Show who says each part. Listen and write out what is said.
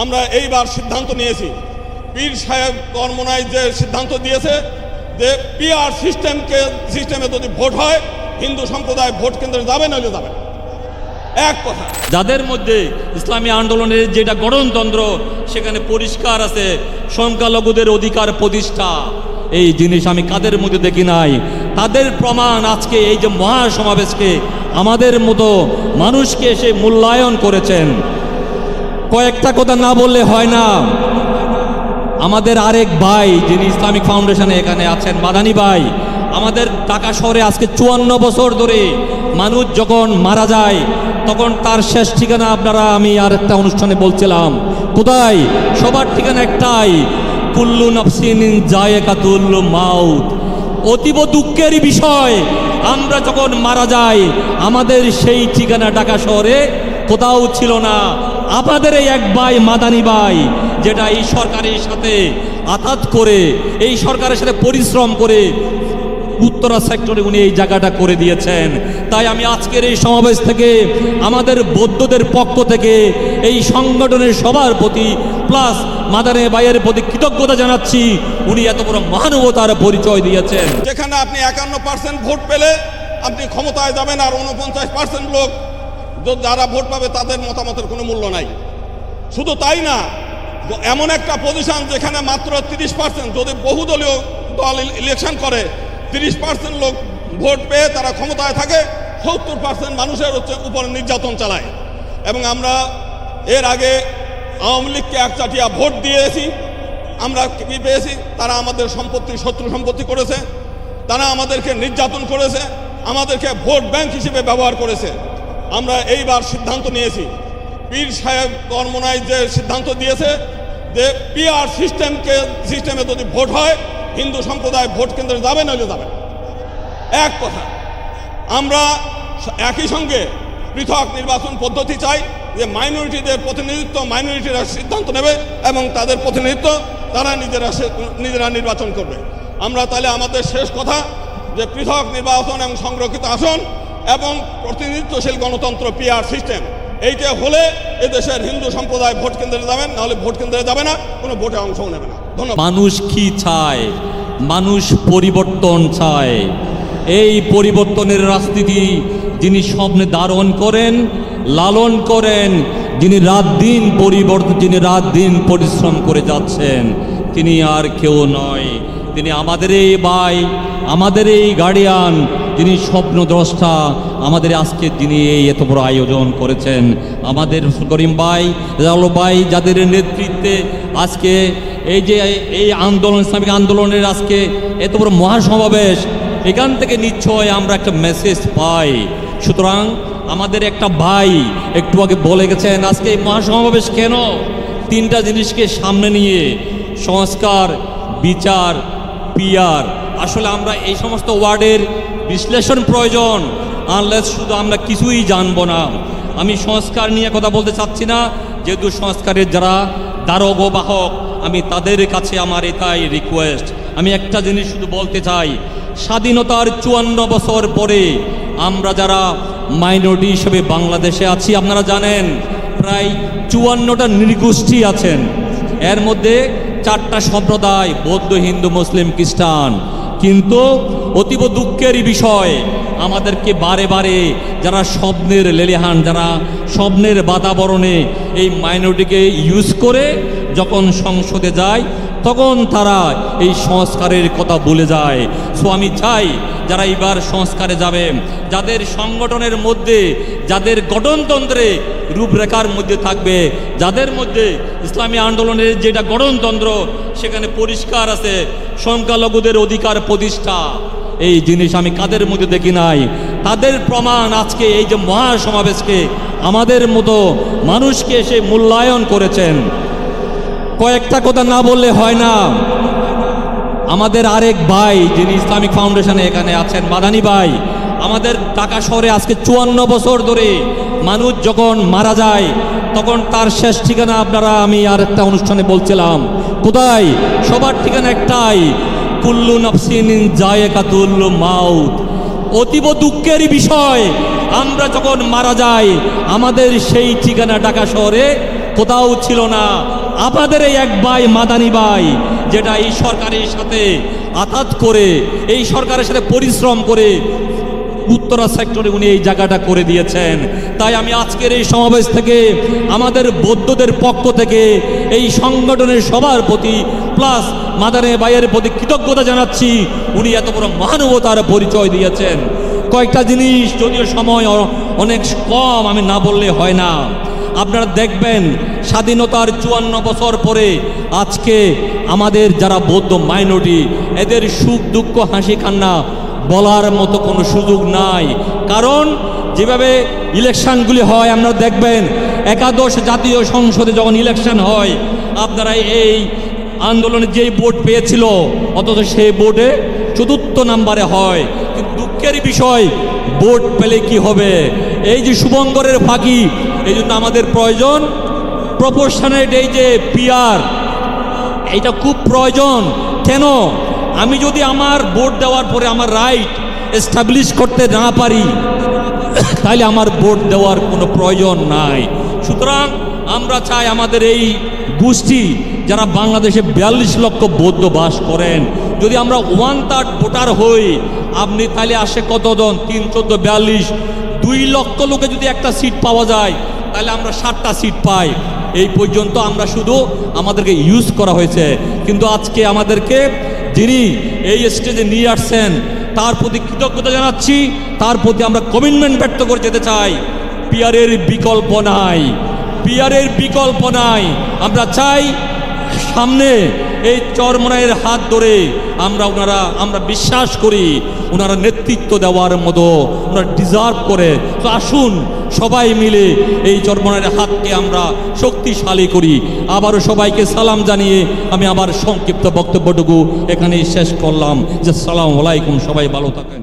Speaker 1: আমরা এইবার সিদ্ধান্ত নিয়েছি। পীর সাহেব কর্মনায় যে সিদ্ধান্ত দিয়েছে যে পিআর সিস্টেমকে, সিস্টেমে যদি ভোট হয়, হিন্দু সম্প্রদায় ভোট কেন্দ্রে যাবে নইলে যাবে এক কথা।
Speaker 2: যাদের মধ্যে ইসলামী আন্দোলনের যেটা গণতন্ত্র, সেখানে পরিষ্কার আছে, সংখ্যালঘুদের অধিকার প্রতিষ্ঠা। এই জিনিস আমি কাদের মধ্যে দেখি নাই? তাদের প্রমাণ আজকে এই যে মহাসমাবেশকে আমাদের মতো মানুষকে এসে মূল্যায়ন করেছেন। কয়েকটা কথা না বললে হয় না। আমাদের আরেক ভাই যিনি ইসলামিক ফাউন্ডেশনে এখানে আছেন, মাদানী ভাই, আমাদের ঢাকা শহরে আজকে চুয়ান্ন বছর ধরে মানুষ যখন মারা যায়, তখন তার শেষ ঠিকানা আপনারা আমি আর একটা অনুষ্ঠানে বলছিলাম। কোথায়? সবার ঠিকানা একটাই, কুল্লু নফসিন জায়েকাতুল মাউত। অতীব দুঃখের বিষয়, আমরা যখন মারা যাই, আমাদের সেই ঠিকানা ঢাকা শহরে কোথাও ছিল না। আপনাদের এই এক ভাই, মাদানি ভাই, যেটা এই সরকারের সাথে আঘাত করে, এই সরকারের সাথে পরিশ্রম করে উত্তরা সেক্টরে উনি এই জায়গাটা করে দিয়েছেন। তাই আমি আজকের এই সমাবেশ থেকে আমাদের বৌদ্ধদের পক্ষ থেকে এই সংগঠনের সবার প্রতি প্লাস মাদানে বাইয়ের প্রতি কৃতজ্ঞতা জানাচ্ছি। উনি এত বড় মহানুভতার পরিচয় দিয়েছেন।
Speaker 1: যেখানে আপনি একান্ন পার্সেন্ট ভোট পেলে আপনি ক্ষমতায় যাবেন আর উনপঞ্চাশ পার্সেন্ট লোক যারা ভোট পাবে তাদের মতামতের কোনো মূল্য নাই। শুধু তাই না এমন একটা পজিশন যেখানে মাত্র তিরিশ পার্সেন্ট যদি বহুদলীয় দল ইলেকশন করে, তিরিশ পার্সেন্ট লোক ভোট পেয়ে তারা ক্ষমতায় থাকে, সত্তর পার্সেন্ট মানুষের হচ্ছে উপর নির্যাতন চালায়। এবং আমরা এর আগে আওয়ামী লীগকে একচাটিয়া ভোট দিয়েছি, আমরা কি পেয়েছি? তারা আমাদের সম্পত্তি, শত্রু সম্পত্তি করেছে, তারা আমাদেরকে নির্যাতন করেছে, আমাদেরকে ভোট ব্যাংক হিসেবে ব্যবহার করেছে। আমরা এইবার সিদ্ধান্ত নিয়েছি। পীর সাহেব কর্মনায় যে সিদ্ধান্ত দিয়েছে যে পিআর সিস্টেমকে, সিস্টেমে যদি ভোট হয়, হিন্দু সম্প্রদায় ভোট কেন্দ্রে যাবে নইলে যাবে এক কথা, আমরা একই সঙ্গে পৃথক নির্বাচন পদ্ধতি চাই যে মাইনরিটিদের প্রতিনিধিত্ব, মাইনরিটিরা সিদ্ধান্ত নেবে এবং তাদের প্রতিনিধিত্ব তারা নিজেরা নিজেরা নির্বাচন করবে। আমরা তাহলে আমাদের শেষ কথা যে পৃথক নির্বাচন এবং সংরক্ষিত আসন এবং প্রতিনিধিত্বশীল গণতন্ত্র পিআর সিস্টেম। এইটা হলে এদেশের হিন্দু সম্প্রদায় ভোট কেন্দ্রে যাবেন নাহলে ভোট কেন্দ্রে যাবে না, কোনো ভোটে অংশও নেবে না। ধন্যবাদ।
Speaker 2: মানুষ কি চায়? মানুষ পরিবর্তন চায়। এই পরিবর্তনের রাজনীতি যিনি স্বপ্নে ধারণ করেন, লালন করেন, যিনি রাত দিন পরিবর্তন যিনি রাত দিন পরিশ্রম করে যাচ্ছেন, তিনি আর কেউ নয়। তিনি আমাদের এই ভাই। আমাদের এই গার্ডিয়ান, যিনি স্বপ্নদ্রষ্টা, আমাদের আজকে যিনি এই এত বড় আয়োজন করেছেন। আমাদের করিম ভাই জালো ভাই, যাদের নেতৃত্বে আজকে এই যে এই আন্দোলন, ইসলামিক আন্দোলনের আজকে এত বড় মহাসমাবেশ, এখান থেকে নিশ্চয় আমরা একটা মেসেজ পাই। সুতরাং আমাদের একটা ভাই একটু আগে বলে গেছেন, আজকে এই মহাসমাবেশ কেন? তিনটা জিনিসকে সামনে নিয়ে সংস্কার, বিচার পিয়ার আসলে আমরা এই সমস্ত ওয়ার্ডের বিশ্লেষণ প্রয়োজন। আনলেস শুধু আমরা কিছুই জানব না। আমি সংস্কার নিয়ে কথা বলতে চাচ্ছি না। যেহেতু সংস্কারের যারা দ্বারক বাহক, আমি তাদের কাছে আমার এটাই রিকোয়েস্ট আমি একটা জিনিস শুধু বলতে চাই। স্বাধীনতার চুয়ান্ন বছর পরে আমরা যারা মাইনরিটি হিসেবে বাংলাদেশে আছি, আপনারা জানেন, প্রায় চুয়ান্নটা নৃগোষ্ঠী আছেন। এর মধ্যে চারটা সম্প্রদায়, বৌদ্ধ, হিন্দু, মুসলিম, খ্রিস্টান। কিন্তু অতীব দুঃখেরই বিষয়, আমাদেরকে বারে বারে যারা স্বপ্নের লেলেহান, যারা স্বপ্নের বাতাবরণে এই মাইনরিটিকে ইউজ করে যখন সংসদে যায়, তখন তারা এই সংস্কারের কথা বলে যায়। সো আমি চাই যারা এবার সংস্কারে যাবে, যাদের সংগঠনের মধ্যে, যাদের গঠনতন্ত্রে রূপরেখার মধ্যে থাকবে, যাদের মধ্যে ইসলামী আন্দোলনের যেটা গঠনতন্ত্র, সেখানে পরিষ্কার আছে, সংখ্যালঘুদের অধিকার প্রতিষ্ঠা। এই জিনিস আমি কাদের মধ্যে দেখি নাই। তাদের প্রমাণ আজকে এই যে মহাসমাবেশকে আমাদের মতো মানুষকে এসে মূল্যায়ন করেছেন। কয়েকটা কথা না বললে হয় না। আমাদের আরেক ভাই, যিনি ইসলামিক ফাউন্ডেশনে এখানে আছেন, মাদানী ভাই, আমাদের ঢাকা শহরে আজকে চুয়ান্ন বছর ধরে মানুষ যখন মারা যায়, তখন তার শেষ ঠিকানা আপনারা আমি আর একটা অনুষ্ঠানে বলছিলাম। কোথায়? সবার ঠিকানা একটাই, কুল্লু নফসিন জায়েকাতুল মাউত। অতীব দুঃখেরই বিষয়, আমরা যখন মারা যাই, আমাদের সেই ঠিকানা ঢাকা শহরে কোথাও ছিল না। আপনাদের এই এক ভাই, মাদানি ভাই, যেটা এই সরকারের সাথে আঘাত করে, এই সরকারের সাথে পরিশ্রম করে উত্তরা সেক্টরে উনি এই জায়গাটা করে দিয়েছেন। তাই আমি আজকের এই সমাবেশ থেকে আমাদের বৌদ্ধদের পক্ষ থেকে এই সংগঠনের সবার প্রতি প্লাস মাদারে ভাইয়ের প্রতি কৃতজ্ঞতা জানাচ্ছি। উনি এত বড় মানবতার পরিচয় দিয়েছেন। কয়েকটা জিনিস, যদিও সময় অনেক কম, আমি না বললে হয় না। আপনারা দেখবেন স্বাধীনতার চুয়ান্ন বছর পরে আজকে আমাদের যারা বৌদ্ধ মাইনরিটি, এদের সুখ দুঃখ, হাসি কান্না বলার মতো কোনো সুযোগ নাই। কারণ যেভাবে ইলেকশনগুলি হয়, আপনারা দেখবেন একাদশ জাতীয় সংসদে যখন ইলেকশন হয়, আপনারা এই আন্দোলনে যেই ভোট পেয়েছিল, অথচ সেই ভোটে চতুর্থ নাম্বারে হয়। কিন্তু দুঃখের বিষয়, ভোট পেলে কি হবে? এই যে শুভঙ্করের ফাঁকি, এই জন্য আমাদের প্রয়োজন। প্রপোর্শনেট এই যে পিয়ার এটা খুব প্রয়োজন। কেন? আমি যদি আমার ভোট দেওয়ার পরে আমার রাইট এস্টাবলিশ করতে না পারি, তাহলে আমার ভোট দেওয়ার কোনো প্রয়োজন নাই। সুতরাং আমরা চাই আমাদের এই গোষ্ঠী যারা বাংলাদেশে বিয়াল্লিশ লক্ষ বৌদ্ধ বাস করেন, যদি আমরা ওয়ান থার্ড ভোটার হই, আপনি তাহলে আসে কতজন? তিন, চোদ্দ, বিয়াল্লিশ। দুই লক্ষ লোকে যদি একটা সিট পাওয়া যায়, তাহলে আমরা ষাটটা সিট পাই। এই পর্যন্ত আমরা শুধু আমাদেরকে ইউজ করা হয়েছে। কিন্তু আজকে আমাদেরকে যিনি এই স্টেজে নিয়ে আসছেন, তার প্রতি কৃতজ্ঞতা জানাচ্ছি। তার প্রতি আমরা কমিটমেন্ট ব্যক্ত করে যেতে চাই। পিয়ারের বিকল্প নাই। পিয়ারের বিকল্প নাই। আমরা চাই সামনে এই চরমনায়ের হাত ধরে আমরা ওনারা, আমরা বিশ্বাস করি ওনারা নেতৃত্ব দেওয়ার মতো, ওনারা ডিজার্ভ করে। তো আসুন সবাই মিলে এই চরমনায়ের হাতকে আমরা শক্তিশালী করি। আবারও সবাইকে সালাম জানিয়ে আমি আবার সংক্ষিপ্ত বক্তব্যটুকু এখানেই শেষ করলাম। যে সালাম আলাইকুম, সবাই ভালো থাকেন।